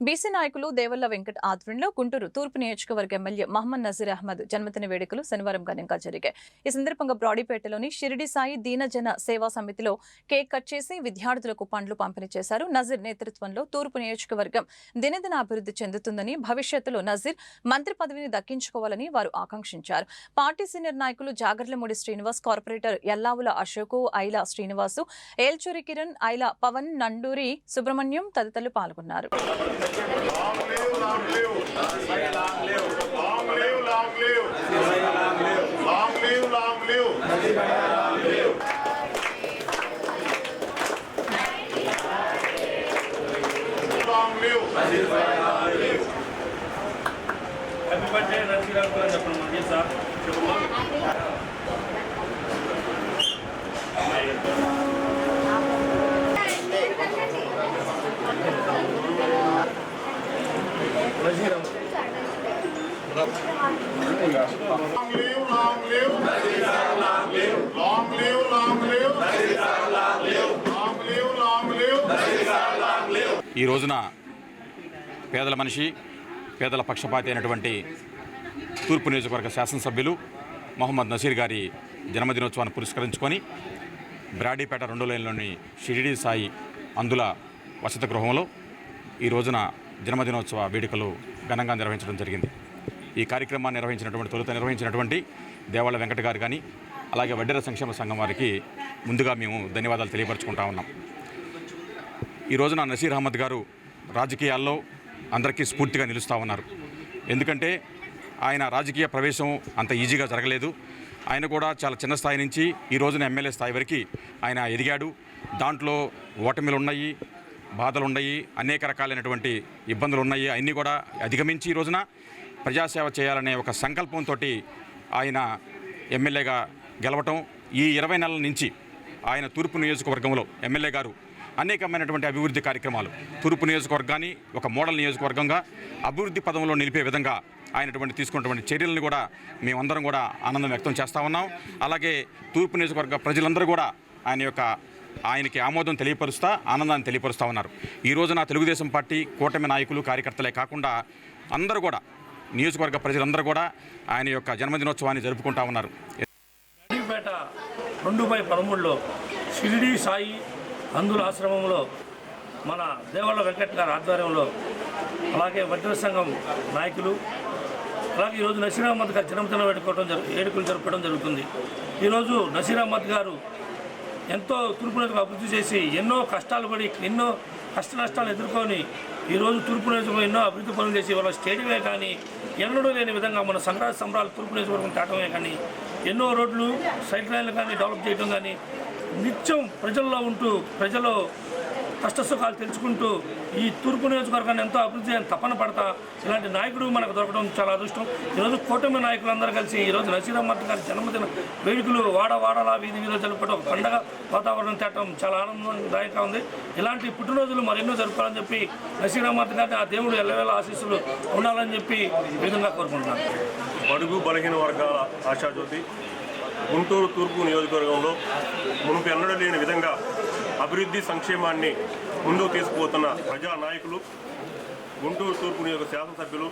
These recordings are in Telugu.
బీసీ నాయకులు దేవల్ల వెంకట్ ఆధ్వర్యంలో గుంటూరు తూర్పు నియోజకవర్గ ఎమ్మెల్యే మహమ్మద్ నజీర్ అహ్మద్ జన్మదిన వేడుకలు శనివారం ఘనంగా జరిగాయి. ఈ సందర్భంగా బ్రాడీపేటలోని షిరిడి సాయి దీనజన సేవా సమితిలో కేక్ కట్ చేసి విద్యార్థులకు పండ్లు పంపిణీ చేశారు. నజీర్ నేతృత్వంలో తూర్పు నియోజకవర్గం దినదిన అభివృద్ధి చెందుతుందని భవిష్యత్తులో నజీర్ మంత్రి పదవిని దక్కించుకోవాలని వారు ఆకాంక్షించారు. పార్టీ సీనియర్ నాయకులు జాగర్లమూడి శ్రీనివాస్ కార్పొరేటర్ ఎల్లావుల అశోకు ఐలా శ్రీనివాసు ఏల్చూరి కిరణ్ ఐలా పవన్ నండూరి సుబ్రహ్మణ్యం తదితరులు పాల్గొన్నారు. Happy birthday, Rasiram Kula Japanamandia, sir. Shubham. Live. ఈ రోజున పేదల మనిషి పేదల పక్షపాతి అయినటువంటి తూర్పు నియోజకవర్గ శాసనసభ్యులు మొహమ్మద్ నసీర్ గారి జన్మదినోత్సవాన్ని పురస్కరించుకొని బ్రాడీపేట రెండో లైన్లోని షిరిడి సాయి అందుల వసతి గృహంలో ఈ రోజున జన్మదినోత్సవ వేడుకలు ఘనంగా నిర్వహించడం జరిగింది ఈ కార్యక్రమాన్ని నిర్వహించినటువంటి తొలుత నిర్వహించినటువంటి దేవాళ్ళ వెంకట గారు కానీ అలాగే వడ్డెర సంక్షేమ సంఘం వారికి ముందుగా మేము ధన్యవాదాలు తెలియపరచుకుంటా ఉన్నాం. ఈ రోజున నసీర్ అహ్మద్ గారు రాజకీయాల్లో అందరికీ స్ఫూర్తిగా నిలుస్తూ ఉన్నారు. ఎందుకంటే ఆయన రాజకీయ ప్రవేశం అంత ఈజీగా జరగలేదు. ఆయన కూడా చాలా చిన్న స్థాయి నుంచి ఈ రోజున ఎమ్మెల్యే స్థాయి వరకు ఆయన ఎదిగాడు. దాంట్లో ఓటమిలు ఉన్నాయి బాధలు ఉన్నాయి అనేక రకాలైనటువంటి ఇబ్బందులు ఉన్నాయి అన్నీ కూడా అధిగమించి ఈ రోజున ప్రజాసేవ చేయాలనే ఒక సంకల్పంతో ఆయన ఎమ్మెల్యేగా గెలవటం ఈ ఇరవై నెలల నుంచి ఆయన తూర్పు నియోజకవర్గంలో ఎమ్మెల్యే గారు అనేకమైనటువంటి అభివృద్ధి కార్యక్రమాలు. తూర్పు నియోజకవర్గాన్ని ఒక మోడల్ నియోజకవర్గంగా అభివృద్ధి పదంలో నిలిపే విధంగా ఆయనటువంటి తీసుకున్నటువంటి చర్యలను కూడా మేమందరం కూడా ఆనందం వ్యక్తం చేస్తూ ఉన్నాం. అలాగే తూర్పు నియోజకవర్గ ప్రజలందరూ కూడా ఆయన యొక్క ఆయనకి ఆమోదం తెలియపరుస్తా ఆనందాన్ని తెలియపరుస్తూ ఉన్నారు. ఈరోజు నా తెలుగుదేశం పార్టీ కూటమి నాయకులు కార్యకర్తలే కాకుండా అందరూ కూడా నియోజకవర్గ ప్రజలందరూ కూడా ఆయన యొక్క జన్మదినోత్సవాన్ని జరుపుకుంటా ఉన్నారు. నరసింహపేట రెండు బై పదమూడులో షిరిడి సాయి అందుల ఆశ్రమంలో మన దేవాళ్ళ వెంకట్ గారి ఆధ్వర్యంలో అలాగే వడ్డర సంఘం నాయకులు అలాగే ఈరోజు నసీరామద్ గారు జన్మదిన వేడుకోవడం జరుగు వేడుకలు జరపడం జరుగుతుంది. ఈరోజు నసీర్ గారు ఎంతో తూర్పు అభివృద్ధి చేసి ఎన్నో కష్టాలు పడి ఎన్నో కష్ట నష్టాలు ఎదుర్కొని ఈరోజు తూర్పు నియోజకవర్గం ఎన్నో అభివృద్ధి పనులు చేసి వాళ్ళ స్టేడియమే కానీ ఎన్నడూ లేని విధంగా మన సంక్రాంతి సంబరాలు తూర్పు నియోజకవర్గం తేటమే కానీ ఎన్నో రోడ్లు సైడ్ లైన్లు కానీ డెవలప్ చేయడం కానీ నిత్యం ప్రజల్లో ఉంటూ ప్రజలు కష్టసుఖాలు తెలుసుకుంటూ ఈ తూర్పు నియోజకవర్గాన్ని ఎంతో అభివృద్ధి అని తపన పడతా ఇలాంటి నాయకుడు మనకు దొరకడం చాలా అదృష్టం. ఈరోజు కూటమి నాయకులందరూ కలిసి ఈరోజు నసీర్ గారి జన్మదిన వేడుకలు వాడ వాడలా వీధి వీధిలో జరుపుకోవడం ఒక పండగ వాతావరణం తేటం చాలా ఆనందదాయకంగా ఉంది. ఇలాంటి పుట్టినరోజులు మరెన్నో జరుపుకోవాలని చెప్పి నసీర్ గారిని ఆ దేవుడు ఎల్లవేళ ఆశీస్సులు ఉండాలని చెప్పి విధంగా కోరుకుంటున్నాను. బడుగు బలహీన వర్గాల ఆశాజ్యోతి గుంటూరు తూర్పు నియోజకవర్గంలో మునుపు ఎన్నడూ లేని విధంగా అభివృద్ధి సంక్షేమాన్ని ముందుకు తీసుకుపోతున్న ప్రజా నాయకులు గుంటూరు తూర్పు నియోజక శాసనసభ్యులు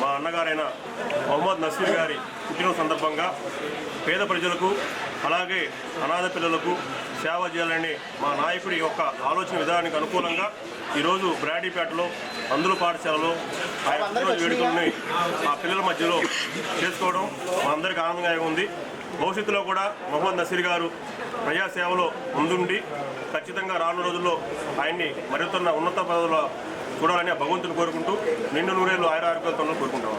మా అన్నగారైన మొహమ్మద్ నసీర్ గారి పుట్టిన సందర్భంగా పేద ప్రజలకు అలాగే అనాథ పిల్లలకు సేవ చేయాలని మా నాయకుడి యొక్క ఆలోచన విధానానికి అనుకూలంగా ఈరోజు బ్రాడీపేటలో అందుల పాఠశాలలో ఆయన పుట్టినరోజు వేడుకల్ని ఆ పిల్లల మధ్యలో చేసుకోవడం మా అందరికీ ఆనందంగా ఉంది. భవిష్యత్తులో కూడా మొహమ్మద్ నసీర్ గారు ప్రజాసేవలో ముందుండి ఖచ్చితంగా రానున్న రోజుల్లో ఆయన్ని మరింత ఉన్నత పదవుల చూడాలని ఆ భగవంతుని కోరుకుంటూ నిండు నూరేళ్ళు ఆయుర ఆరోగ్యాలతో కోరుకుంటాం